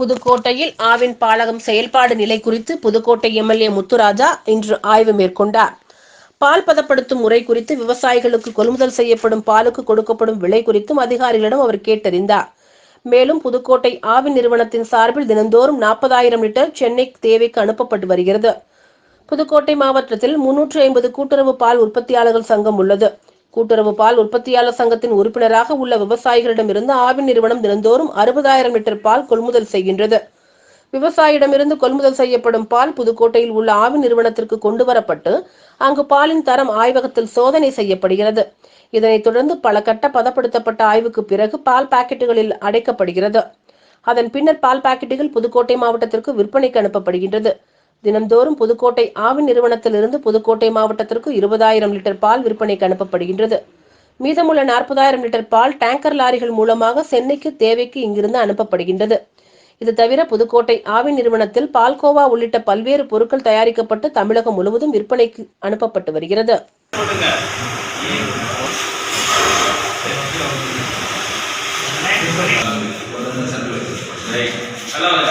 புதுக்கோட்டையில் ஆவின் பாலகம் செயல்பாடு நிலை குறித்து புதுக்கோட்டை எம்எல்ஏ முத்துராஜா இன்று ஆய்வு மேற்கொண்டார். பால் பதப்படுத்தும் முறை குறித்து விவசாயிகளுக்கு கொள்முதல் செய்யப்படும் பாலுக்கு கொடுக்கப்படும் விலை குறித்தும் அதிகாரிகளிடம் அவர் கேட்டறிந்தார். மேலும் புதுக்கோட்டை ஆவின் நிறுவனத்தின் சார்பில் தினந்தோறும் நாற்பதாயிரம் லிட்டர் சென்னை தேவைக்கு அனுப்பப்பட்டு வருகிறது. புதுக்கோட்டை மாவட்டத்தில் முன்னூற்றி ஐம்பது கூட்டுறவு பால் உற்பத்தியாளர்கள் சங்கம் உள்ளது. கூட்டுறவு பால் உற்பத்தியாளர் சங்கத்தின் உறுப்பினராக உள்ள விவசாயிகளிடமிருந்து ஆவின் நிறுவனம் தினந்தோறும் அறுபதாயிரம் லிட்டர் பால் கொள்முதல் செய்கின்றது. விவசாயிடமிருந்து கொள்முதல் செய்யப்படும் பால் புதுக்கோட்டையில் உள்ள ஆவின் நிறுவனத்திற்கு கொண்டு வரப்பட்டு அங்கு பாலின் தரம் ஆய்வகத்தில் சோதனை செய்யப்படுகிறது. இதனைத் தொடர்ந்து பல கட்ட பதப்படுத்தப்பட்ட ஆய்வுக்கு பிறகு பால் பாக்கெட்டுகளில் அடைக்கப்படுகிறது. அதன் பின்னர் பால் பாக்கெட்டுகள் புதுக்கோட்டை மாவட்டத்திற்கு விற்பனைக்கு அனுப்பப்படுகின்றது. தினம்தோறும் புதுக்கோட்டை ஆவின் நிறுவனத்திலிருந்து புதுக்கோட்டை மாவட்டத்திற்கு இருபதாயிரம் லிட்டர் பால் விற்பனைக்கு அனுப்பப்படுகின்றது. மீதமுள்ள நாற்பதாயிரம் லிட்டர் பால் டேங்கர் லாரிகள் மூலமாக சென்னைக்கு தேவைக்கு இங்கிருந்து அனுப்பப்படுகின்றது. இது தவிர புதுக்கோட்டை ஆவின் நிறுவனத்தில் பால்கோவா உள்ளிட்ட பல்வேறு பொருட்கள் தயாரிக்கப்பட்டு தமிழகம் முழுவதும் விற்பனைக்கு அனுப்பப்பட்டு வருகிறது. நல்லா